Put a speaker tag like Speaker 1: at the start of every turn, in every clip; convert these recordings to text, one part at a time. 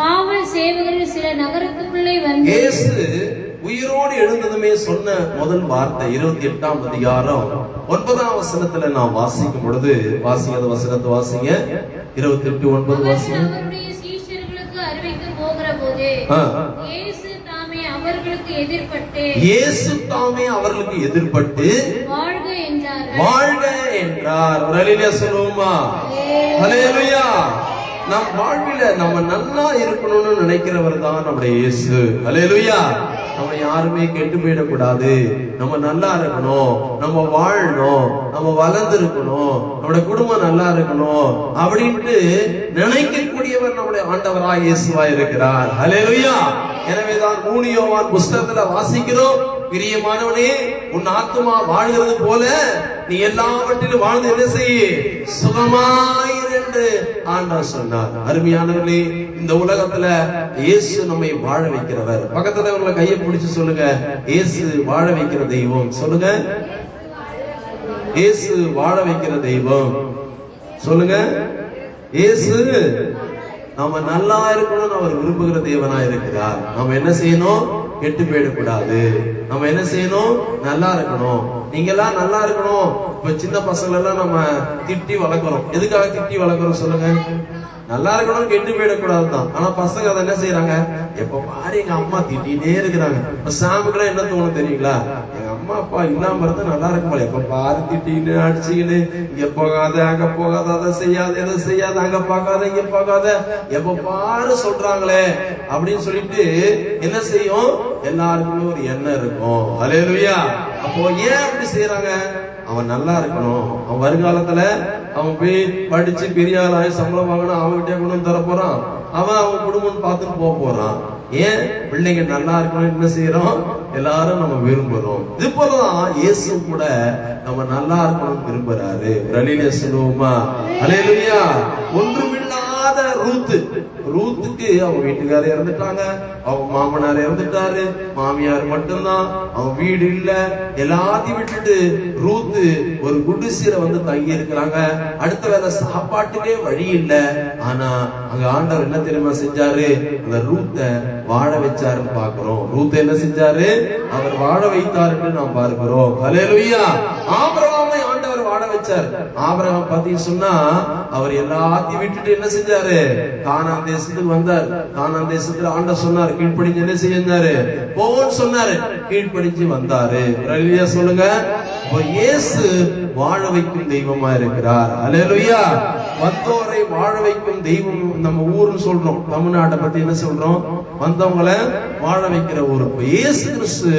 Speaker 1: காவல் சேவகர்கள் சில நகரத்துக்குள்ளே வந்து
Speaker 2: இயேசு உயிரோடு எழுந்ததுமே சொன்ன முதல் வார்த்தை இருபத்தி எட்டாம் அதிகாரம் ஒன்பதாம் வசனத்துல நான் வாசிக்கும் பொழுது வாசிக்காத வசனத்தை வாசிங்க இருபத்தி எட்டு ஒன்பது வாசிங்க இயேசு தாமே அவர்களுக்கு எதிர்பட்டு வாழ்க என்றார் சொல்லுவோமா நம் வாழ்வில நம்ம நல்லா இருக்கணும்னு நினைக்கிறவர் தான் நம்முடைய இயேசு அலையலுயா நம்ம யாருமே கெட்டு போயிடக்கூடாது நம்ம நல்லா இருக்கணும் நம்ம வாழணும் நம்ம வளர்ந்து இருக்கணும் நம்மளோட குடும்பம் நல்லா இருக்கணும் அப்படின்ட்டு நினைக்கக்கூடியவர் நம்முடைய ஆண்டவராக இயேசுவா இருக்கிறார் அலையலுயா எனவேதான் மூனியோவான் புஸ்தகத்துல வாசிக்கிறோம் பிரியமானவனே உன் ஆத்மா வாழ்கிறது போல நீ எல்லாவற்றிலும் வாழ்ந்து என்ன செய்ய சுகமாய் என்று ஆண்டவர் சொன்னார் அருமையானவர்களே இந்த உலகத்துல இயேசு நம்மை வாழ வைக்கிறவர் பக்கத்துல உங்களை கையை பிடிச்சு சொல்லுங்க இயேசு வாழ வைக்கிற தெய்வம் சொல்லுங்க இயேசு வாழ வைக்கிற தெய்வம் சொல்லுங்க இயேசு நம்ம நல்லா இருக்கணும்னு அவர் விரும்புகிற தேவனா இருக்கிறார் நம்ம என்ன செய்யணும் கெட்டு போயிடக்கூடாது நம்ம என்ன செய்யணும் நல்லா இருக்கணும் நீங்க எல்லாம் நல்லா இருக்கணும் இப்ப சின்ன பசங்களை எல்லாம் நம்ம திட்டி வளர்க்குறோம் எதுக்காக திட்டி வளர்க்குறோம் சொல்லுங்க நல்லா இருக்கணும் கெட்டு போயிடக்கூடாதுதான் தான் ஆனா பசங்க அதை என்ன செய்யறாங்க எப்ப பாரு எங்க அம்மா திட்டிகிட்டே இருக்கிறாங்க சாமுக்கு என்ன தோணும் தெரியுங்களா எங்க அம்மா அப்பா இல்லாம இருந்தா நல்லா இருக்கும் போல எப்ப பாரு திட்டின்னு அடிச்சுக்கிட்டு இங்க போகாத அங்க போகாத அதை செய்யாத எதை செய்யாத அங்க பாக்காத இங்க பார்க்காத எப்ப பாரு சொல்றாங்களே அப்படின்னு சொல்லிட்டு என்ன செய்யும் எல்லாருக்குமே ஒரு எண்ணம் இருக்கும் அலையா அப்போ ஏன் அப்படி செய்யறாங்க அவன் நல்லா இருக்கணும் அவன் வருங்காலத்துல அவன் போய் படிச்சு பெரிய ஆளாய் சம்பளம் வாங்கினா அவன்கிட்டே கொண்டு வந்து தரப்போறான் அவன் அவன் குடும்பம் பார்த்துட்டு போக போறான் ஏன் பிள்ளைங்க நல்லா இருக்கணும் என்ன செய்யறோம் எல்லாரும் நம்ம விரும்புறோம் இது போலதான் இயேசு கூட நம்ம நல்லா இருக்கணும் விரும்புறாரு ரலிலே சொல்லுவோமா அலையிலுயா ஒன்று இல்லாத ரூத்து ரூத்துக்கு அவங்க வீட்டுக்கார இறந்துட்டாங்க அவங்க மாமனார் இறந்துட்டாரு மாமியார் மட்டும்தான் அவன் வீடு இல்ல எல்லாத்தையும் விட்டுட்டு ரூத்து ஒரு குடிசையில வந்து தங்கி இருக்கிறாங்க அடுத்த வேலை சாப்பாட்டுக்கே வழி இல்ல ஆனா அங்க ஆண்டவர் என்ன தெரியுமா செஞ்சாரு அந்த ரூத்த வாழ வச்சாருன்னு பாக்குறோம் ரூத்த என்ன செஞ்சாரு அவர் வாழ வைத்தாருன்னு நாம் பார்க்கிறோம் ஹலே லுய்யா ஆபரவா ஆரம்பிச்சார் ஆபரகம் பத்தி சொன்னா அவர் எல்லாத்தையும் விட்டுட்டு என்ன செஞ்சாரு கானான் தேசத்துக்கு வந்தார் கானான் தேசத்துல ஆண்ட சொன்னார் கீழ்ப்படிஞ்சு என்ன செஞ்சாரு போவோன்னு சொன்னாரு கீழ்ப்படிஞ்சு வந்தாரு ரலியா சொல்லுங்க இயேசு வாழ வைக்கும் தெய்வமா இருக்கிறார் அலையலுயா வந்தோரை வாழ வைக்கும் தெய்வம் நம்ம ஊர்னு சொல்றோம் தமிழ்நாட்டை பத்தி என்ன சொல்றோம் வந்தவங்களை வாழ வைக்கிற ஊர் இயேசு கிறிஸ்து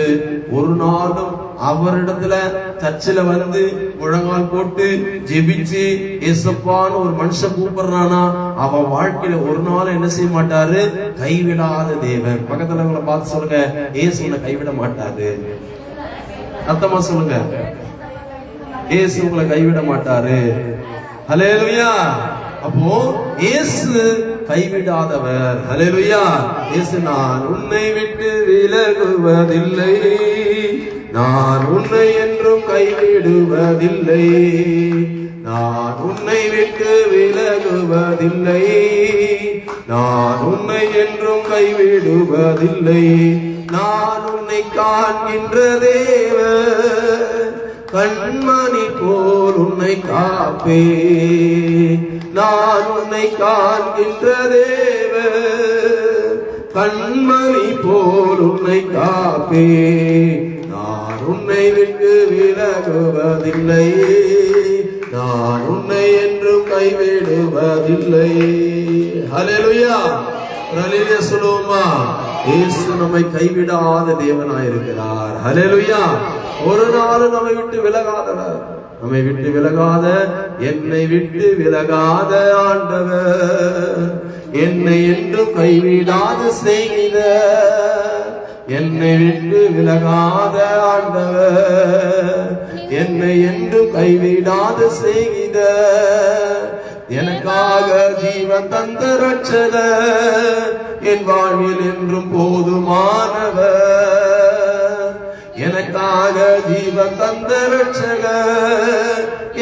Speaker 2: ஒரு நாளும் அவரிடத்துல சர்ச்சில் வந்து முழங்கால் போட்டு ஜெபிச்சு எசப்பான்னு ஒரு மனுஷன் கூப்பிடுறானா அவன் வாழ்க்கையில ஒரு நாள் என்ன செய்ய மாட்டாரு கைவிடாத தேவன் பக்கத்துல உங்களை பார்த்து சொல்லுங்க ஏசு உங்களை கைவிட மாட்டாரு அத்தமா சொல்லுங்க ஏசு உங்களை கைவிட மாட்டாரு ஹலேலுயா அப்போ ஏசு கைவிடாதவர் ஹலேலுயா ஏசு நான் உன்னை விட்டு விலகுவதில்லை நான் உன்னை என்றும் கைவிடுவதில்லை நான் உன்னை விட்டு விலகுவதில்லை நான் உன்னை என்றும் கைவிடுவதில்லை நான் உன்னை காண்கின்ற தேவ கண்மணி போல் உன்னை காப்பே நான் உன்னை காண்கின்ற தேவ கண்மணி போல் உன்னை காப்பே உன்னை விட்டு விலகுவதில்லை நான் உன்னை என்றும் கைவிடுவதில்லை ஹலெலுயா ஹலெலுயா சொல்லுவோமா இயேசு நம்மை கைவிடாத தேவனாயிருக்கிறார் ஹலெலுயா ஒரு நாள் நம்மை விட்டு விலகாதவர் நம்மை விட்டு விலகாத என்னை விட்டு விலகாத ஆண்டவர் என்னை என்றும் கைவிடாது செய்கிற என்னை விட்டு விலகாத ஆண்டவ என்னை என்று கைவிடாத செய்கிற எனக்காக ஜீவன் தந்த ரட்சத என் வாழ்வில் என்றும் போதுமானவ எனக்காக ஜீவன் தந்த ரட்சக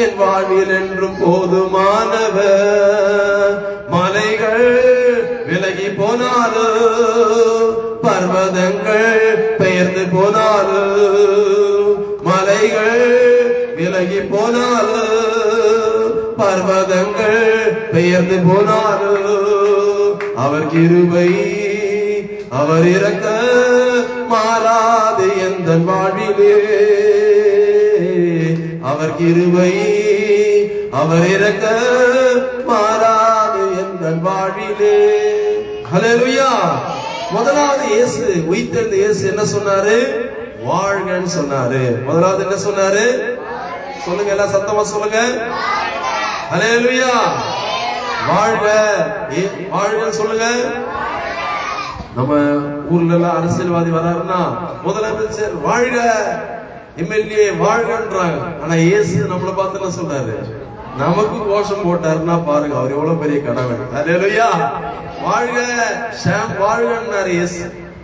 Speaker 2: என் வாழ்வில் என்றும் போதுமானவ மலைகள் விலகி போனாரு பர்வதங்கள் பெயர்ந்து போனாரு மலைகள் விலகி போனாரு பர்வதங்கள் பெயர்ந்து போனாரு அவர் கிருபை அவர் இறக்க மாறாது எந்த வாழ்விலே அவர் கிருபை அவர் இறக்க மாறாது எந்த வாழ்விலே ஹலெலுயா முதலாவது இயேசு உயிர்த்தெழுந்த இயேசு என்ன சொன்னாரு வாழ்கன்னு சொன்னாரு முதலாவது என்ன சொன்னாரு சொல்லுங்க எல்லாம் சத்தமா சொல்லுங்க ஹலெலுயா வாழ்க வாழ்கன்னு சொல்லுங்க நம்ம ஊர்ல எல்லாம் அரசியல்வாதி வராருன்னா முதலமைச்சர் வாழ்க எம்எல்ஏ வாழ்கன்றாங்க ஆனா ஏசு நம்மளை பார்த்து என்ன சொல்றாரு நமக்கு கோஷம் போட்டாருன்னா பாருங்க அவர் எவ்வளவு பெரிய கடவுள் அதுலயா வாழ்க ஷாம் வாழ்கன்னாரு எஸ்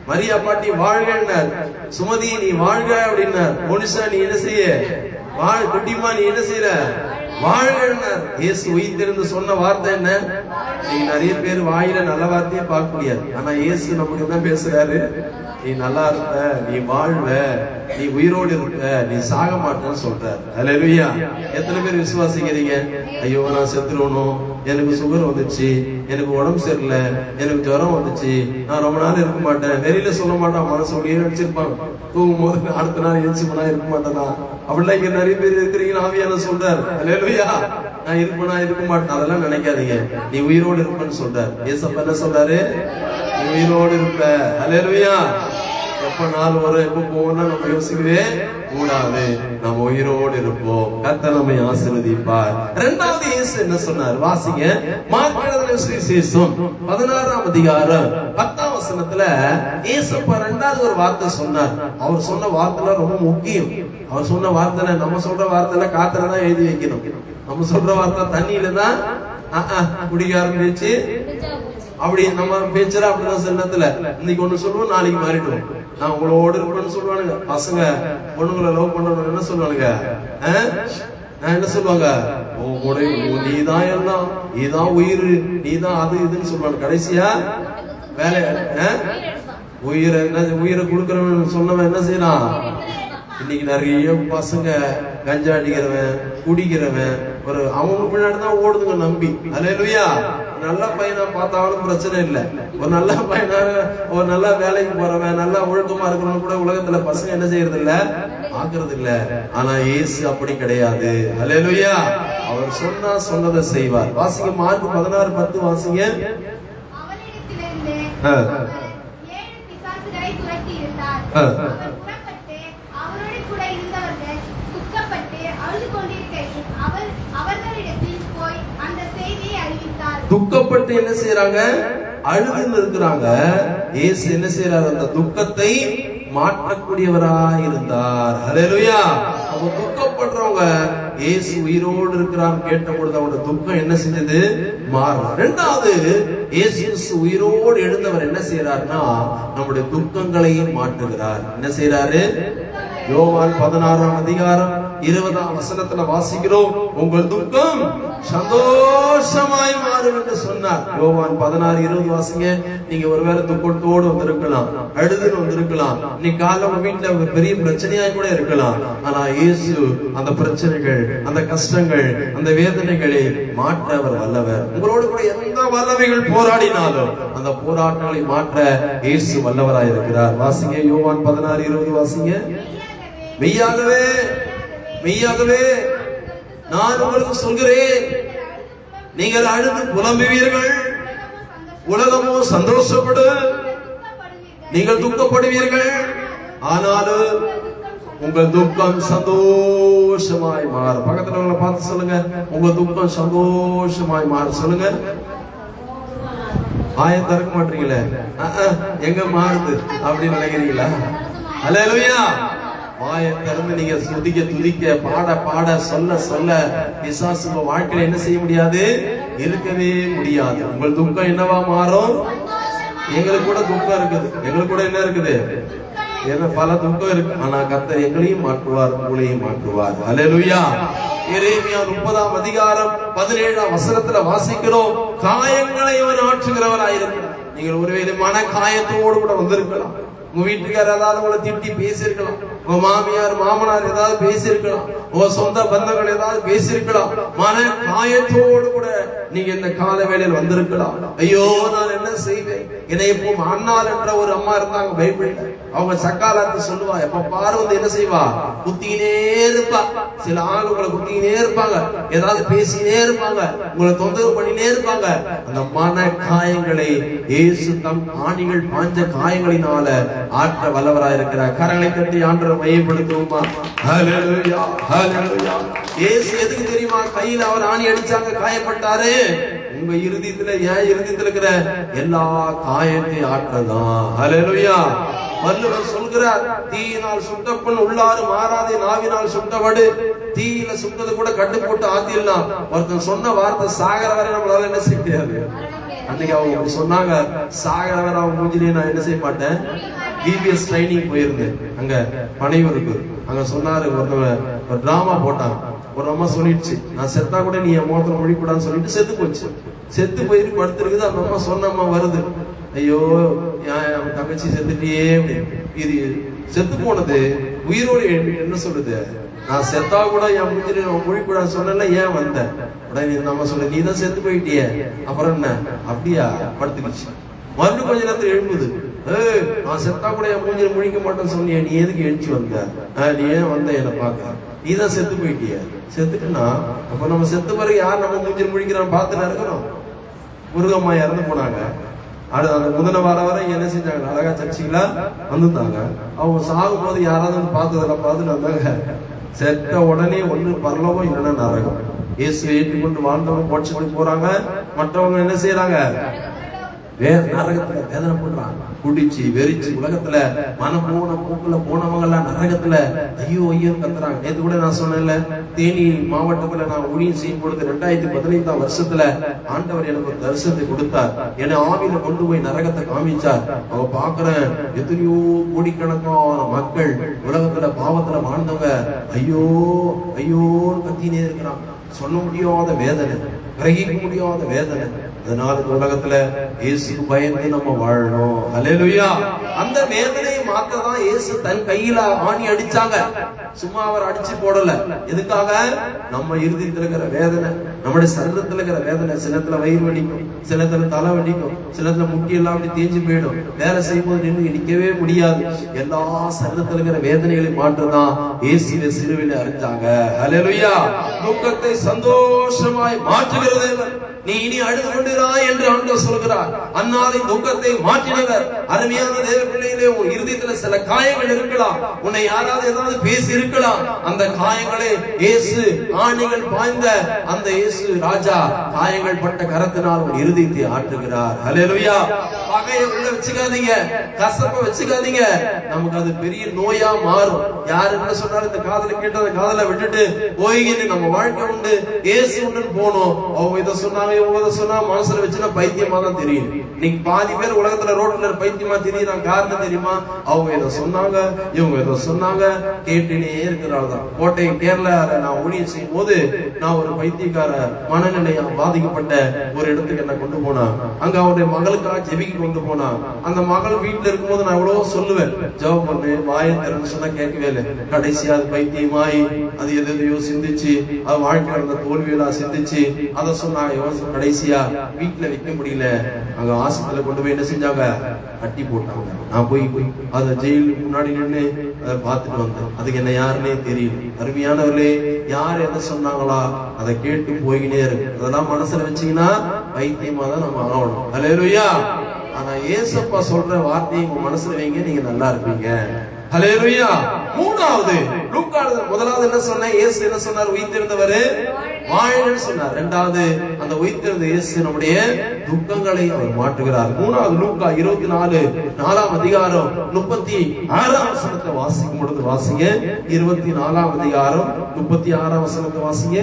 Speaker 2: மரியா பாட்டி வாழ்கன்னார் சுமதி நீ வாழ்க அப்படின்னார் மோனிஷா நீ என்ன செய்ய வாழ் குட்டிமா நீ என்ன செய்யற வாழ்கிறார் இயேசு உயிர்த்திருந்து சொன்ன வார்த்தை என்ன நீ நிறைய பேர் வாயில நல்ல வார்த்தையே பார்க்க முடியாது ஆனா இயேசு நமக்கு தான் பேசுறாரு நீ நல்லா இருப்ப நீ வாழ்வ நீ உயிரோடு இருக்க நீ சாக மாட்டேன்னு சொல்றாரு அதுல இல்லையா எத்தனை பேர் விசுவாசிக்கிறீங்க ஐயோ நான் செத்துருவணும் எனக்கு சுகர் வந்துச்சு எனக்கு உடம்பு சரியில்லை எனக்கு ஜுரம் வந்துச்சு நான் ரொம்ப நாள் இருக்க மாட்டேன் வெளியில சொல்ல மாட்டான் மனசு ஒளியே நினைச்சிருப்பான் தூங்கும் போது அடுத்த நாள் எழுச்சி இருக்க மாட்டேன்னா அப்படிலாம் இங்க நிறைய பேர் இருக்கிறீங்க ஆவியான சொல்றாரு இல்லையா நான் இருப்பேனா இருக்க மாட்டேன் அதெல்லாம் நினைக்காதீங்க நீ உயிரோடு இருப்பேன்னு சொல்றாரு ஏசப்ப என்ன சொல்றாரு நீ உயிரோடு இருப்ப அலையலுயா எப்ப நாள் வரும் எப்ப போவோம்னா நம்ம யோசிக்கவே கூடாது நம்ம உயிரோடு இருப்போம் கத்த நம்மை ஆசிர்வதிப்பார் ரெண்டாவது இயேசு என்ன சொன்னார் வாசிங்க மார்க்கெட் பதினாறாம் அதிகாரம் வசனத்துல ஏசப்பா ரெண்டாவது ஒரு வார்த்தை சொன்னார் அவர் சொன்ன வார்த்தை ரொம்ப முக்கியம் அவர் சொன்ன வார்த்தை நம்ம சொல்ற வார்த்தை எல்லாம் காத்துலதான் எழுதி வைக்கணும் நம்ம சொல்ற வார்த்தை தண்ணியில தான் குடிக்க ஆரம்பிச்சு அப்படி நம்ம பேச்சரா அப்படிதான் சின்னத்துல இன்னைக்கு ஒண்ணு சொல்லுவோம் நாளைக்கு மாறிடுவோம் நான் ஓடு இருப்பேன்னு சொல்லுவானுங்க பசங்க பொண்ணுங்களை லவ் பண்றவங்க என்ன சொல்லுவானுங்க என்ன சொல்லுவாங்க நீதான் எல்லாம் நீதான் உயிர் நீதான் அது இதுன்னு சொல்லுவாங்க கடைசியா வேலை உயிரை என்ன உயிரை கொடுக்குறவன் சொன்னவன் என்ன செய்யலாம் இன்னைக்கு நிறைய பசங்க கஞ்சா அடிக்கிறவன் குடிக்கிறவன் ஒரு அவங்க பின்னாடி தான் ஓடுதுங்க நம்பி அலையலுயா நல்ல பையனா பார்த்தாலும் பிரச்சனை இல்லை ஒரு நல்ல பையனா ஒரு நல்ல வேலைக்கு போறவன் நல்லா ஒழுக்கமா இருக்கிறவன் கூட உலகத்துல பசங்க என்ன செய்யறது இல்ல ஆக்குறது ஆனா ஏசு அப்படி கிடையாது அலையலுயா அவர் சொன்னா சொன்னதை செய்வார் வாசிங்க மார்க் பதினாறு பத்து வாசிங்க துக்கப்பட்டு என்ன செய்யறாங்க அழுதுன்னு இருக்கிறாங்க ஏசு என்ன செய்யறாரு அந்த துக்கத்தை மாற்றக்கூடியவரா இருந்தார் அதுலயா அவங்க துக்கப்படுறவங்க இயேசு உயிரோடு இருக்கிறார் கேட்ட பொழுது அவனோட துக்கம் என்ன செஞ்சது மாறலாம் ரெண்டாவது இயேசு உயிரோடு எழுந்தவர் என்ன செய்யறாருன்னா நம்முடைய துக்கங்களையும் மாற்றுகிறார் என்ன செய்யறாரு யோவான் பதினாறாம் அதிகாரம் இருபதாம் வசனத்துல வாசிக்கிறோம் உங்கள் துக்கம் சந்தோஷமாய் மாறும் என்று சொன்னார் யோவான் பதினாறு இருபது வாசிங்க நீங்க ஒருவேளை துக்கத்தோடு வந்திருக்கலாம் அழுதுன்னு வந்திருக்கலாம் நீ கால வீட்டுல பெரிய பிரச்சனையா கூட இருக்கலாம் ஆனா இயேசு அந்த பிரச்சனைகள் அந்த கஷ்டங்கள் அந்த வேதனைகளை மாற்றவர் வல்லவர் உங்களோடு கூட எந்த வல்லவைகள் போராடினாலும் அந்த போராட்டங்களை மாற்ற இயேசு வல்லவராயிருக்கிறார் வாசிங்க யோவான் பதினாறு இருபது வாசிங்க மெய்யாகவே மெய்யாகவே நான் உங்களுக்கு சொல்கிறேன் நீங்கள் அழுது புலம்புவீர்கள் உலகமோ சந்தோஷப்படும் நீங்கள் துக்கப்படுவீர்கள் ஆனாலும் உங்கள் துக்கம் சந்தோஷமாய் மாறும் உங்களை பார்த்து சொல்லுங்க உங்க துக்கம் சந்தோஷமாய் மாறும் சொல்லுங்க ஆயம் திறக்க மாட்டீங்களே எங்க மாறுது அப்படின்னு நினைக்கிறீங்களா அல்ல வாயை திறந்து நீங்க துதிக்க துதிக்க பாட பாட சொல்ல சொல்ல பிசாசு உங்க வாழ்க்கையில என்ன செய்ய முடியாது இருக்கவே முடியாது உங்கள் துக்கம் என்னவா மாறும் எங்களுக்கு கூட துக்கம் இருக்குது எங்களுக்கு கூட என்ன இருக்குது ஏன்னா பல துக்கம் இருக்கு ஆனா கத்தர் எங்களையும் மாற்றுவார் உங்களையும் மாற்றுவார் அலையலுயா எரேமியா முப்பதாம் அதிகாரம் பதினேழாம் வசனத்துல வாசிக்கிறோம் காயங்களை இவன் ஆற்றுகிறவராயிருக்கிறார் நீங்கள் ஒருவேளை மன காயத்தோடு கூட வந்திருக்கலாம் உங்க வீட்டுக்காரர் ஏதாவது உங்களை திட்டி பேசியிருக்கலாம் உன் மாமியார் மாமனார் ஏதாவது பேசியிருக்கலாம் உன் சொந்த பந்தங்கள் ஏதாவது பேசியிருக்கலாம் மன காயத்தோடு கூட நீங்க இந்த கால வேலையில் வந்திருக்கலாம் ஐயோ நான் என்ன செய்வேன் என்னை இப்போ அண்ணால் என்ற ஒரு அம்மா இருந்தாங்க பயப்படல அவங்க சக்காலத்தை சொல்லுவா எப்ப பாரு வந்து என்ன செய்வா குத்தினே இருப்பா சில ஆள் உங்களை குத்திக்கினே இருப்பாங்க ஏதாவது பேசினே இருப்பாங்க உங்களை தொந்தரவு பண்ணினே இருப்பாங்க அந்த மன காயங்களை ஏசு தம் ஆணிகள் பாஞ்ச காயங்களினால ஆற்ற வல்லவரா இருக்கிறார் கரங்களை கட்டி ஆண்டரை மையப்படுத்துவோமா ஹalleluya ஹalleluya இயேசு எதுக்கு தெரியுமா கையில அவர் ஆணி அடிச்சாங்க காயப்பட்டாரு உங்க இருதயத்துல ஏன் இருதயத்துல இருக்கிற எல்லா காயத்தையும் ஆற்றதான் ஹalleluya வள்ளுவர் சொல்கிறார் தீயினால் சுட்டப்பன் உள்ளாறு மாறாதே நாவினால் சுட்டவடு தீயில சுட்டது கூட கட்டு போட்டு ஆத்திடலாம் ஒருத்தன் சொன்ன வார்த்தை சாகர வரை நம்மளால என்ன செய்ய முடியாது அன்னைக்கு அவங்க சொன்னாங்க சாகர வரை அவன் மூஞ்சிலேயே நான் என்ன செய்ய மாட்டேன் பிபிஎஸ் ட்ரைனிங் போயிருந்தேன் அங்க பனைவருக்கு அங்க சொன்னாரு ஒருத்தவன் ஒரு டிராமா போட்டாங்க ஒரு அம்மா சொல்லிடுச்சு நான் செத்தா கூட நீ என் மோத்திரம் மொழி கூடாதுன்னு சொல்லிட்டு செத்து போச்சு செத்து போயிட்டு படுத்திருக்குது அந்த அம்மா சொன்ன அம்மா வருது ஐயோ என் தங்கச்சி செத்துட்டியே இது செத்து போனது உயிரோடு என்ன சொல்றது நான் செத்தா கூட என் முந்திரி மொழி கூட சொல்லல ஏன் வந்தேன் உடனே நம்ம சொல்ல நீ தான் செத்து போயிட்டிய அப்புறம் என்ன அப்படியா படுத்துக்கிச்சு மறுபடியும் கொஞ்ச நேரத்தில் ஏ நான் செத்தா கூட என் மூஞ்சில முழிக்க மாட்டேன்னு சொன்னிய நீ எதுக்கு எழுச்சி வந்த நீ ஏன் வந்த என்னை பார்க்க நீ தான் செத்து போயிட்டிய செத்துட்டுனா அப்ப நம்ம செத்து பிறகு யார் நம்ம மூஞ்சில் முழிக்கிறான்னு பார்த்துட்டு இருக்கணும் முருகம்மா இறந்து போனாங்க அது அந்த முதல வார வாரம் என்ன செஞ்சாங்க அழகா சர்ச்சைக்கெல்லாம் வந்துட்டாங்க அவங்க சாகும் போது யாராவது பார்த்ததில் பார்த்து வந்தாங்க செத்த உடனே ஒன்று பரலோகம் இல்லைன்னா நரகம் இயேசு கொண்டு வாழ்ந்தவங்க பண்ணி போறாங்க மற்றவங்க என்ன செய்யறாங்க வேற நரகத்துல வேதனை பண்றான் குடிச்சு வெறிச்சு உலகத்துல மனம் போன போக்குல போனவங்க எல்லாம் நரகத்துல ஐயோ ஐயோ கத்துறாங்க நேத்து கூட நான் சொன்னேன்ல தேனி மாவட்டத்துல நான் ஊழியம் செய்யும் பொழுது ரெண்டாயிரத்தி பதினைந்தாம் வருஷத்துல ஆண்டவர் எனக்கு ஒரு தரிசனத்தை கொடுத்தார் என்னை ஆவியில கொண்டு போய் நரகத்தை காமிச்சார் அவ பாக்குறேன் எத்தனையோ கோடிக்கணக்கான மக்கள் உலகத்துல பாவத்துல வாழ்ந்தவங்க ஐயோ ஐயோ கத்தினே இருக்கிறான் சொல்ல முடியாத வேதனை கிரகிக்க முடியாத வேதனை அதனால இந்த உலகத்துல இயேசுக்கு பயந்து நம்ம வாழணும் அந்த வேதனை மாத்த தான் இயேசு தன் கையில ஆணி அடிச்சாங்க சும்மா அவர் அடிச்சு போடல எதுக்காக நம்ம இறுதியில் இருக்கிற வேதனை நம்முடைய சரீரத்துல இருக்கிற வேதனை சிலத்துல வயிறு வலிக்கும் சிலத்துல தலை வலிக்கும் சிலத்துல முட்டி எல்லாம் அப்படி தேஞ்சு போயிடும் வேலை செய்யும்போது நின்று நிக்கவே முடியாது எல்லா சரீரத்துல இருக்கிற வேதனைகளை மாற்றுதான் இயேசுவை சிறுவில அறிஞ்சாங்க ஹலெலுயா துக்கத்தை சந்தோஷமாய் மாற்றுகிறது நீ இனி அழுது கொண்டிராய் என்று ஆண்டவர் சொல்கிறார் அன்னாரின் துக்கத்தை மாற்றினவர் அருமையான தேவ பிள்ளையிலே உன் இருதயத்தில் சில காயங்கள் இருக்கலாம் உன்னை யாராவது ஏதாவது பேசி இருக்கலாம் அந்த காயங்களே இயேசு ஆணிகள் பாய்ந்த அந்த இயேசு ராஜா காயங்கள் பட்ட கரத்தினால் உன் இருதயத்தை ஆற்றுகிறார் ஹalleluya பகைய உள்ள வச்சுக்காதீங்க கசப்ப வச்சுக்காதீங்க நமக்கு அது பெரிய நோயா மாறும் யாரு என்ன சொன்னாலும் இந்த காதல கேட்டு அந்த காதல விட்டுட்டு போய்கிட்டு நம்ம வாழ்க்கை உண்டு இயேசு உண்டு போனோம் அவங்க இதை சொன்னாங்க இவங்க சொன்னா மனசுல வச்சுன்னா பைத்தியமா தான் தெரியுது இன்னைக்கு பாதி பேர் உலகத்துல ரோட்ல பைத்தியமா தெரியுறான் காரணம் தெரியுமா அவங்க இதை சொன்னாங்க இவங்க இதை சொன்னாங்க கேட்டுனே இருக்கிறாள் தான் கோட்டை கேரளால நான் ஊழியம் செய்யும் போது நான் ஒரு பைத்தியக்கார மனநிலையா பாதிக்கப்பட்ட ஒரு இடத்துக்கு என்ன கொண்டு போனா அங்க அவருடைய மகளுக்காக ஜெபிக்கு கொண்டு போனா அந்த மகள் வீட்டுல இருக்கும்போது நான் எவ்வளவோ சொல்லுவேன் ஜெபம் பண்ணு வாய சொன்னா கேட்கவே இல்லை கடைசியா அது பைத்தியமாயி அது எதையோ சிந்திச்சு அது வாழ்க்கையில அந்த தோல்வியெல்லாம் சிந்திச்சு அதை சொன்னாங்க கடைசியா வீட்டுல வைக்க முடியல அங்க ஆஸ்பத்திரியில கொண்டு போய் என்ன செஞ்சாங்க கட்டி போட்டாங்க நான் போய் போய் அதை ஜெயிலுக்கு முன்னாடி நின்று அதை பார்த்துட்டு வந்தேன் அதுக்கு என்ன யாருன்னே தெரியல அருமையானவர்களே யார் என்ன சொன்னாங்களா அதை கேட்டு போயினே இருக்கு அதெல்லாம் மனசுல வச்சீங்கன்னா வைத்தியமா தான் நம்ம ஆகணும் ஹலேருயா ஆனா ஏசப்பா சொல்ற வார்த்தையை உங்க மனசுல வைங்க நீங்க நல்லா இருப்பீங்க ஹலேருயா மூணாவது லூக்கானது முதலாவது என்ன சொன்ன இயேசு என்ன சொன்னார் உயிர்த்திருந்தவர் வாழ்ன்னு சொன்னார் ரெண்டாவது அந்த உயிர்த்திருந்த இயேசு நம்முடைய துக்கங்களை அவர் மாற்றுகிறார் மூணாவது லூக்கா இருபத்தி நாலு நாலாம் அதிகாரம் முப்பத்தி ஆறாம் வசனத்தை வாசிக்கும் பொழுது வாசிங்க இருபத்தி நாலாம் அதிகாரம் முப்பத்தி ஆறாம் வசனத்தை வாசிங்க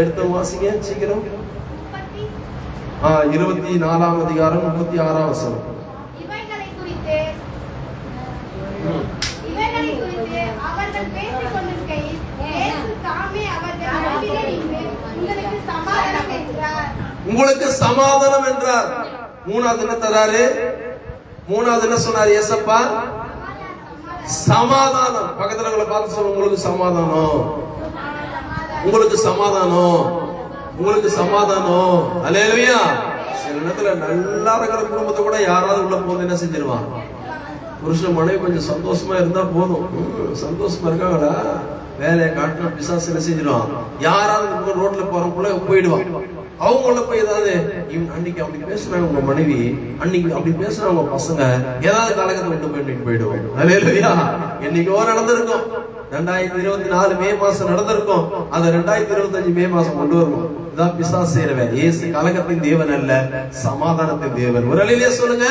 Speaker 2: எடுத்து வாசிங்க சீக்கிரம் ஆஹ் இருபத்தி நாலாம் அதிகாரம் முப்பத்தி ஆறாம் வசனம் உங்களுக்கு சமாதானம் என்றார் மூணாவது என்ன தராரு மூணாவது என்ன சொன்னார் ஏசப்பா சமாதானம் பக்கத்துல உங்களை பார்த்து சொல்ல உங்களுக்கு சமாதானம் உங்களுக்கு சமாதானம் உங்களுக்கு சமாதானம் அலையலையா சில நேரத்தில் நல்லா இருக்கிற குடும்பத்தை கூட யாராவது உள்ள போது என்ன செஞ்சிருவான் புருஷன் மனைவி கொஞ்சம் சந்தோஷமா இருந்தா போதும் சந்தோஷமா இருக்காங்களா வேலையை காட்டினா பிசாசு என்ன செஞ்சிருவான் யாராவது ரோட்ல போறவங்க போயிடுவான் அவங்கள போய் ஏதாவது அன்னைக்கு அப்படி பேசுறாங்க உங்க மனைவி அன்னைக்கு அப்படி பேசுறாங்க உங்க பசங்க ஏதாவது கலகத்தை விட்டு போயிட்டு போயிடுவோம் இல்லையா என்னைக்கோ நடந்திருக்கும் ரெண்டாயிரத்தி இருபத்தி நாலு மே மாசம் நடந்திருக்கும் அதை ரெண்டாயிரத்தி இருபத்தி அஞ்சு மே மாசம் கொண்டு வருவோம் இதான் பிசா செய்யறவன் ஏசு கலகத்தின் தேவன் அல்ல சமாதானத்தின் தேவன் ஒரு அலையிலே சொல்லுங்க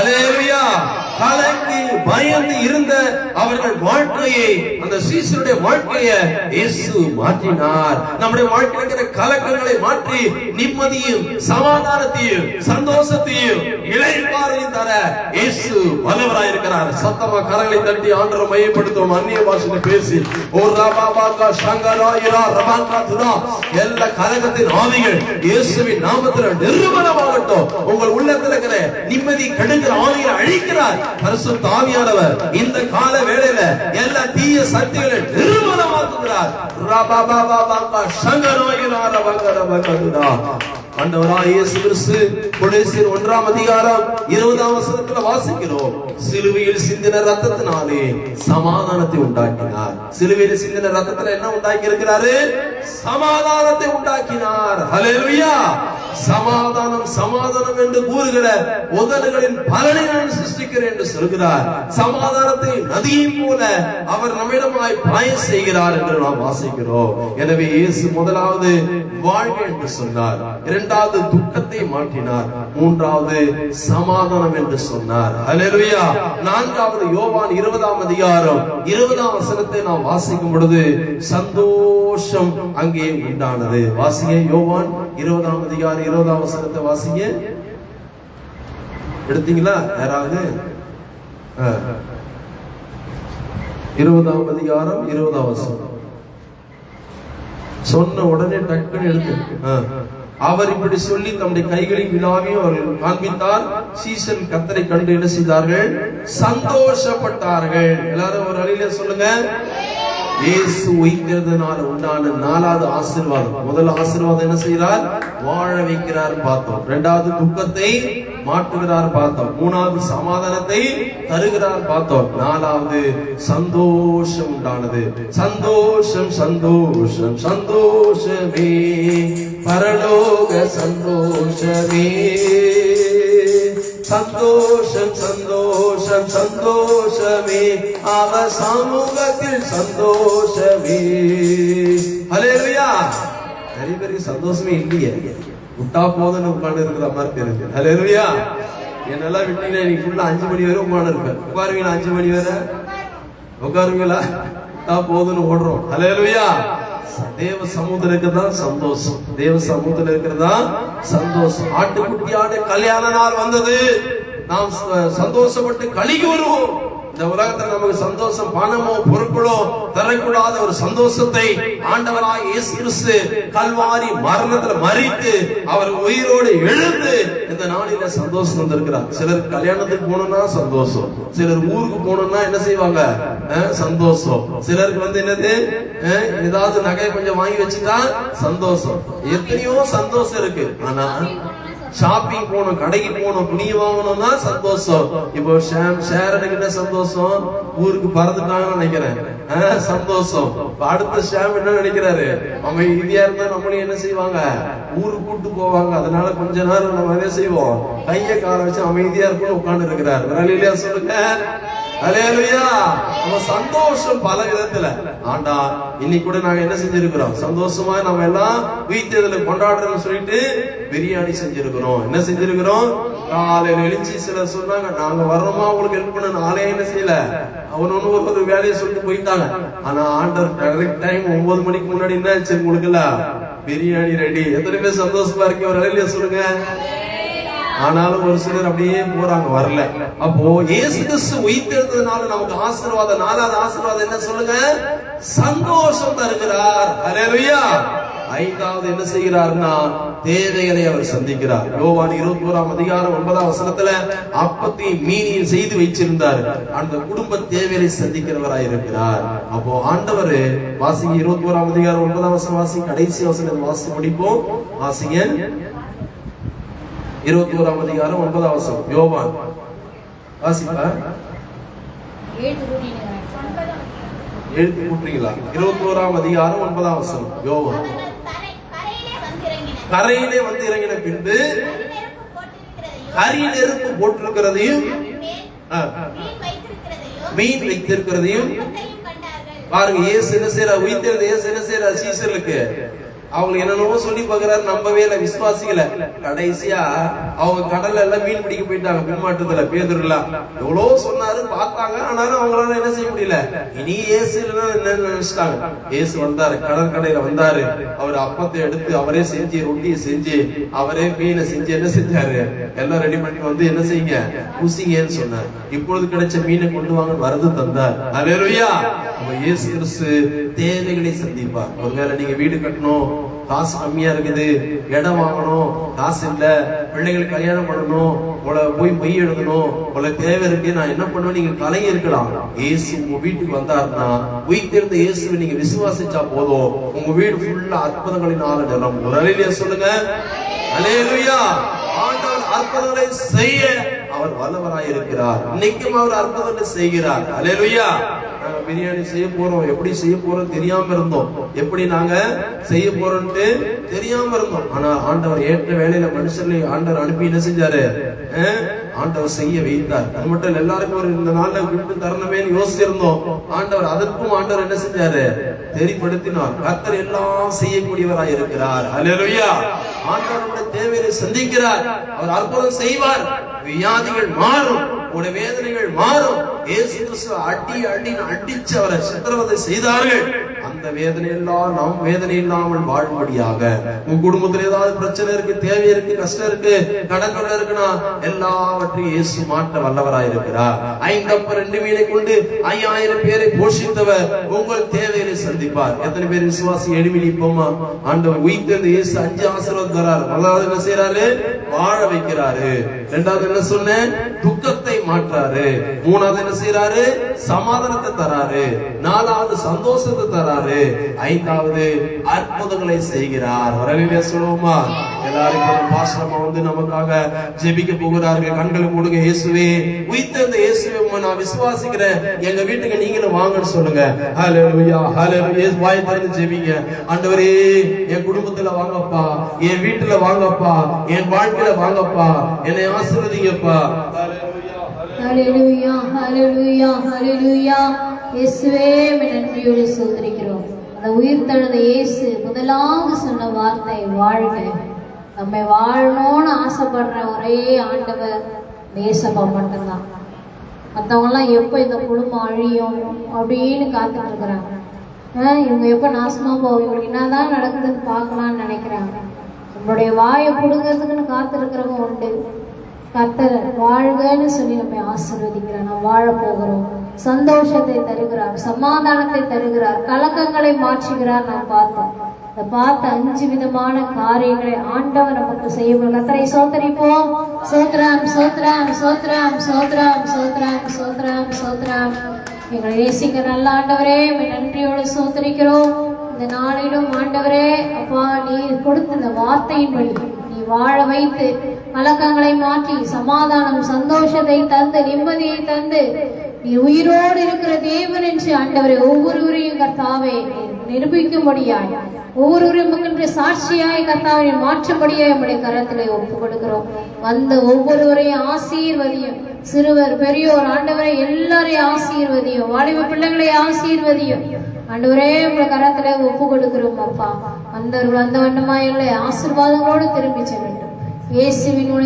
Speaker 2: அலையா கலங்கி பயந்து இருந்த அவர்கள் வாழ்க்கையை அந்த சீசருடைய வாழ்க்கையை இயேசு மாற்றினார் நம்முடைய வாழ்க்கையில் இருக்கிற கலக்கங்களை மாற்றி நிம்மதியும் சமாதானத்தையும் சந்தோஷத்தையும் இளைப்பாறையும் தர இயேசு வல்லவராய் இருக்கிறார் சத்தமா கரங்களை தட்டி ஆண்டரை மையப்படுத்தும் அந்நிய பாஷையில பேசி ஒரு ரபா பாக்கா சங்கராயிரா ரபாங்கா துரா எல்லா கலகத்தின் ஆவிகள் இயேசுவின் நாமத்தில் நிறுவனமாகட்டும் உங்கள் உள்ளத்தில் இருக்கிற நிம்மதி கெடுக்கிற ஆவியை அழிக்கிறார் பரிசு தாவியானவர் இந்த கால வேளையில எல்லா தீய சக்திகளை நிர்மூலமாக்குகிறார் ரபா பாபா பாபா சங்கரோயினார வங்கர வங்கதுடா ஒன்றாம் அதிகாரம் இருபதாம் வசனத்துல வாசிக்கிறோம் சிலுவையில் சிந்தின ரத்தத்தினாலே சமாதானத்தை உண்டாக்கினார் சிலுவையில் சிந்தின ரத்தத்துல என்ன உண்டாக்கி இருக்கிறாரு சமாதானத்தை உண்டாக்கினார் ஹலெலுயா சமாதானம் சமாதானம் என்று கூறுகிற உதடுகளின் பலனை நான் சிருஷ்டிக்கிறேன் என்று சொல்கிறார் சமாதானத்தை நதியின் போல அவர் நம்மிடமாய் பாய செய்கிறார் என்று நாம் வாசிக்கிறோம் எனவே இயேசு முதலாவது வாழ்க்கை என்று சொன்னார் இரண்டு இரண்டாவது துக்கத்தை மாற்றினார் மூன்றாவது சமாதானம் என்று சொன்னார் அலருவியா நான்காவது யோவான் இருபதாம் அதிகாரம் இருபதாம் வசனத்தை நாம் வாசிக்கும் பொழுது சந்தோஷம் அங்கே உண்டானது வாசிய யோவான் இருபதாம் அதிகாரம் இருபதாம் வசனத்தை வாசிங்க எடுத்தீங்களா யாராவது இருபதாம் அதிகாரம் இருபதாம் வசனம் சொன்ன உடனே டக்குன்னு எழுத்து அவர் இப்படி சொல்லி தம்முடைய கைகளை விழாவையும் அவர்கள் காண்பித்தார் சீசன் கத்தரை கண்டு என்ன செய்தார்கள் சந்தோஷப்பட்டார்கள் எல்லாரும் ஒரு அழியில சொல்லுங்க இயேசு உயிர்க்கிறதுனால உண்டான நாலாவது ஆசிர்வாதம் முதல் ஆசிர்வாதம் என்ன செய்யறார் வாழ வைக்கிறார் பார்த்தோம் இரண்டாவது துக்கத்தை மாற்றுகிறார் பார்த்தோம் மூணாவது சமாதானத்தை தருகிறார் பார்த்தோம் நாலாவது சந்தோஷம் உண்டானது சந்தோஷம் சந்தோஷம் சந்தோஷமே பரலோக சந்தோஷமே சந்தோஷம் சந்தோஷம் சந்தோஷமே அவ சமூகத்தில் சந்தோஷமே அலையா நிறைய பேருக்கு சந்தோஷமே இல்லையே விட்டா போதும் உட்காந்து இருக்கிற மாதிரி தெரியுது ஹலோ இல்லையா என்னெல்லாம் விட்டீங்க இன்னைக்கு ஃபுல்லா அஞ்சு மணி வரை உட்காந்து இருப்பேன் உட்காருங்களா அஞ்சு மணி வரை உட்காருங்களா விட்டா போதும்னு ஓடுறோம் ஹலோ இல்லையா தேவ சமுதிரம் தான் சந்தோஷம் தேவ சமுதிரம் இருக்கிறதா சந்தோஷம் ஆட்டுக்குட்டியான கல்யாண நாள் வந்தது நாம் சந்தோஷப்பட்டு கழிக்கு வருவோம் இந்த உலகத்துல நமக்கு சந்தோஷம் பணமோ பொருட்களோ தரக்கூடாத ஒரு சந்தோஷத்தை ஆண்டவராய் இயேசு கல்வாரி மரணத்துல மறித்து அவர் உயிரோடு எழுந்து இந்த நாளில சந்தோஷம் வந்திருக்கிறார் சிலர் கல்யாணத்துக்கு போகணும்னா சந்தோஷம் சிலர் ஊருக்கு போகணும்னா என்ன செய்வாங்க சந்தோஷம் சிலருக்கு வந்து என்னது ஏதாவது நகையை கொஞ்சம் வாங்கி வச்சுட்டா சந்தோஷம் எத்தனையோ சந்தோஷம் இருக்கு ஆனா ஷாப்பிங் போகணும் கடைக்கு போகணும் துணி வாங்கணும்னா சந்தோஷம் இப்போ ஷாம் ஷேரனுக்கு என்ன சந்தோஷம் ஊருக்கு பறந்துட்டாங்கன்னு நினைக்கிறேன் சந்தோஷம் அடுத்த ஷாம் என்ன நினைக்கிறாரு அவங்க இந்தியா இருந்தா நம்மளும் என்ன செய்வாங்க ஊருக்கு கூட்டு போவாங்க அதனால கொஞ்ச நேரம் நம்ம என்ன செய்வோம் கையை கால வச்சு அமைதியா இருக்கும் உட்காந்து இருக்கிறார் சொல்லுங்க நம்ம சந்தோஷம் பல விதத்துல ஆண்டா இன்னைக்கு கூட நாங்க என்ன செஞ்சிருக்கிறோம் சந்தோஷமா நம்ம எல்லாம் வீட்டு கொண்டாடுறோம் சொல்லிட்டு பிரியாணி செஞ்சிருக்கிறோம் என்ன செஞ்சிருக்கிறோம் காலையில எழுச்சி சில சொன்னாங்க நாங்க வர்றோமா உங்களுக்கு ஹெல்ப் பண்ண நாளே என்ன செய்யல அவன் அவனு ஒரு வேலையை சொல்லிட்டு போயிட்டாங்க ஆனா ஆண்டர் கரெக்ட் டைம் ஒன்பது மணிக்கு முன்னாடி என்ன ஆச்சு உங்களுக்கு பிரியாணி ரெடி எத்தனை பேர் சந்தோஷமா இருக்கீங்க ஒரு சொல்லுங்க ஆனாலும் ஒரு சிலர் அப்படியே போறாங்க வரல அப்போ ஏசு கிறிஸ்து உயிர்த்தெழுந்ததுனால நமக்கு ஆசீர்வாதம் நாலாவது ஆசீர்வாதம் என்ன சொல்லுங்க சந்தோஷம் தருகிறார் அலையா ஐந்தாவது என்ன செய்கிறார்னா தேவைகளை அவர் சந்திக்கிறார் யோவான் இருபத்தி ஓராம் அதிகாரம் ஒன்பதாம் வசனத்துல அப்பத்தி மீனியில் செய்து வைச்சிருந்தார் அந்த குடும்ப தேவையை சந்திக்கிறவராய் இருக்கிறார் அப்போ ஆண்டவர் வாசிங்க இருபத்தி ஓராம் அதிகாரம் ஒன்பதாம் வசனம் வாசி கடைசி வசனம் வாசி முடிப்போம் வாசிங்க இருபத்தி ஓராம் அதிகாரம் ஒன்பதாம் வருஷம் யோவான் வாசிப்பா எழுத்து கூட்டுறீங்களா இருபத்தி ஓராம் அதிகாரம் ஒன்பதாம் வருஷம் யோவான் கரையிலே வந்து இறங்கின பின்பு
Speaker 1: கரி நெருப்பு
Speaker 2: போட்டிருக்கிறதையும் மீன் வைத்திருக்கிறதையும் பாருங்க ஏசு என்ன செய்யற உயிர்த்தெழுத ஏசு என்ன செய்யற சீசருக்கு அவங்க என்னென்னவோ சொல்லி பாக்குறாரு நம்பவே இல்லை விசுவாசிக்கல கடைசியா அவங்க கடல்ல எல்லாம் மீன் பிடிக்க போயிட்டாங்க பின்மாற்றத்துல பேதர்லாம் எவ்வளவோ சொன்னாரு பார்த்தாங்க ஆனாலும் அவங்களால என்ன செய்ய முடியல இனி ஏசு இல்லைன்னா நினைச்சிட்டாங்க ஏசு வந்தாரு கடற்கடையில வந்தாரு அவர் அப்பத்தை எடுத்து அவரே செஞ்சு ரொட்டியை செஞ்சு அவரே மீனை செஞ்சு என்ன செஞ்சாரு எல்லாம் ரெடி பண்ணி வந்து என்ன செய்யுங்க குசிங்கன்னு சொன்னார் இப்பொழுது கிடைச்ச மீனை கொண்டு வாங்க வரது தந்தார் அலையா நம்ம ஏசு கிறிஸ்து தேவைகளை சந்திப்பார் ஒருவேளை நீங்க வீடு கட்டணும் காசு கம்மியா இருக்குது இடம் வாங்கணும் காசு இல்ல பிள்ளைகள் கல்யாணம் பண்ணணும் உங்களை போய் மொய் எழுதணும் உங்களை தேவை இருக்கு நான் என்ன பண்ணுவேன் நீங்க கலை இருக்கலாம் ஏசு உங்க வீட்டுக்கு வந்தாருன்னா உயிர்த்திருந்த இயேசுவை நீங்க விசுவாசிச்சா போதும் உங்க வீடு ஃபுல்லா அற்புதங்களினால நிலம் உடலிலே சொல்லுங்க அலேலுயா ஆண்டவர் அற்புதங்களை செய்ய அவர் வல்லவராயிருக்கிறார் இன்னைக்கும் அவர் அற்புதங்களை செய்கிறார் அலேலுயா பிரியாணி செய்ய போறோம் எப்படி செய்ய போறோம் தெரியாம இருந்தோம் எப்படி நாங்க செய்ய போறோம்ட்டு தெரியாம இருந்தோம் ஆனா ஆண்டவர் ஏற்ற வேலையில மனுஷர்களை ஆண்டவர் அனுப்பி என்ன செஞ்சாரு ஆண்டவர் செய்ய வைத்தார் அது மட்டும் எல்லாருக்கும் ஒரு இந்த நாள்ல விட்டு தரணுமே யோசிச்சிருந்தோம் ஆண்டவர் அதற்கும் ஆண்டவர் என்ன செஞ்சாரு தெரிப்படுத்தினார் கர்த்தர் எல்லாம் செய்யக்கூடியவராய் இருக்கிறார் அலுவயா ஆண்டவருடைய தேவையை சந்திக்கிறார் அவர் அற்புதம் செய்வார் வியாதிகள் மாறும் உங்களுடைய வேதனைகள் மாறும் இயேசு அடி அடின்னு அடிச்சு அவரை சித்திரவதை செய்தார்கள் அந்த எல்லாம் நம் வேதனை இல்லாமல் வாழும்படியாக உன் குடும்பத்துல ஏதாவது பிரச்சனை இருக்கு தேவை இருக்கு கஷ்டம் இருக்கு கடன் இருக்குன்னா எல்லாவற்றையும் இயேசு மாட்ட வல்லவராயிருக்கிறார் ஐந்தப்ப ரெண்டு மீனை கொண்டு ஐயாயிரம் பேரை போஷித்தவர் உங்கள் தேவையை சந்திப்பார் எத்தனை பேர் விசுவாசி எழுமி நிற்போமா ஆண்டவர் இருந்து இயேசு அஞ்சு ஆசீர்வாதம் தரார் முதலாவது என்ன செய்யறாரு வாழ வைக்கிறாரு ரெண்டாவது என்ன சொன்னேன் துக்கத்தை மாற்றாரு மூணாவது என்ன செய்யறாரு சமாதானத்தை தராரு நாலாவது சந்தோஷத்தை தராரு ஆறாவது ஐந்தாவது அற்புதங்களை செய்கிறார் வரவே சொல்லுவோமா எல்லாருக்கும் பாசனமா வந்து நமக்காக ஜெபிக்க போகிறார்கள் கண்களை மூடுங்க இயேசுவே உயிர்த்த இந்த இயேசுவை நான் விசுவாசிக்கிறேன் எங்க வீட்டுக்கு நீங்களும் வாங்கன்னு சொல்லுங்க ஹலோ லுயா ஹலோ வாய் திறந்து ஜெபிங்க ஆண்டவரே என் குடும்பத்துல வாங்கப்பா என் வீட்டுல வாங்கப்பா என் வாழ்க்கையில வாங்கப்பா என்னை ஆசீர்வதிங்கப்பா
Speaker 1: Hallelujah, hallelujah, hallelujah. இயேசுவே நன்மையோடு சோதரிக்கிறோம் அந்த உயிர் தழுந்த இயேசு முதலாவது சொன்ன வார்த்தை வாழ்க நம்மை வாழணும்னு ஆசைப்படுற ஒரே ஆண்டவர் தேசபா மட்டும்தான் மற்றவங்களாம் எப்போ இந்த குடும்பம் அழியும் அப்படின்னு காத்துட்டு இருக்கிறாங்க இவங்க எப்போ நாசமாக போகும் இவங்களுக்கு என்ன நடக்குதுன்னு பார்க்கலான்னு நினைக்கிறாங்க நம்மளுடைய வாயை பிடுங்கிறதுக்குன்னு காத்திருக்கிறவங்க உண்டு கத்தலை வாழ்கன்னு சொல்லி நம்ம ஆசீர்வதிக்கிறேன் நான் வாழ போகிறோம் சந்தோஷத்தை தருகிறார் சமாதானத்தை தருகிறார் கலக்கங்களை மாற்றுகிறார் நாம் பார்த்தோம் பார்த்த அஞ்சு விதமான காரியங்களை ஆண்டவர் நமக்கு செய்ய அத்தனை சோதரிப்போம் சோத்ராம் சோத்ராம் சோத்ராம் சோத்ராம் சோத்ராம் சோத்ராம் சோத்ராம் எங்களை நேசிக்க நல்ல ஆண்டவரே நன்றியோடு சோத்தரிக்கிறோம் இந்த நாளிலும் ஆண்டவரே அப்பா நீ கொடுத்த இந்த வார்த்தையின் வழி நீ வாழ வைத்து பழக்கங்களை மாற்றி சமாதானம் சந்தோஷத்தை தந்து நிம்மதியை தந்து நீ உயிரோடு இருக்கிற தேவன் என்று ஆண்டவரை ஒவ்வொருவரையும் கர்த்தாவே நிரூபிக்கும்படியாய் ஒவ்வொருவரையும் உமக்கென்று சாட்சியாய் கர்த்தாவை மாற்றும்படியாய் நம்முடைய கரத்திலே ஒப்பு கொடுக்கிறோம் வந்த ஒவ்வொருவரையும் ஆசீர்வதியும் சிறுவர் பெரியோர் ஆண்டவரை எல்லாரையும் ஆசீர்வதியும் வாலிப பிள்ளைகளை ஆசீர்வதியும் ஆண்டவரே உங்களை கரத்துல ஒப்பு கொடுக்கிறோம் அப்பா வந்தவர்கள் வந்த வண்ணமா இல்லை ஆசீர்வாதங்களோடு திரும்பி செல்லட்டும் இயேசுவின்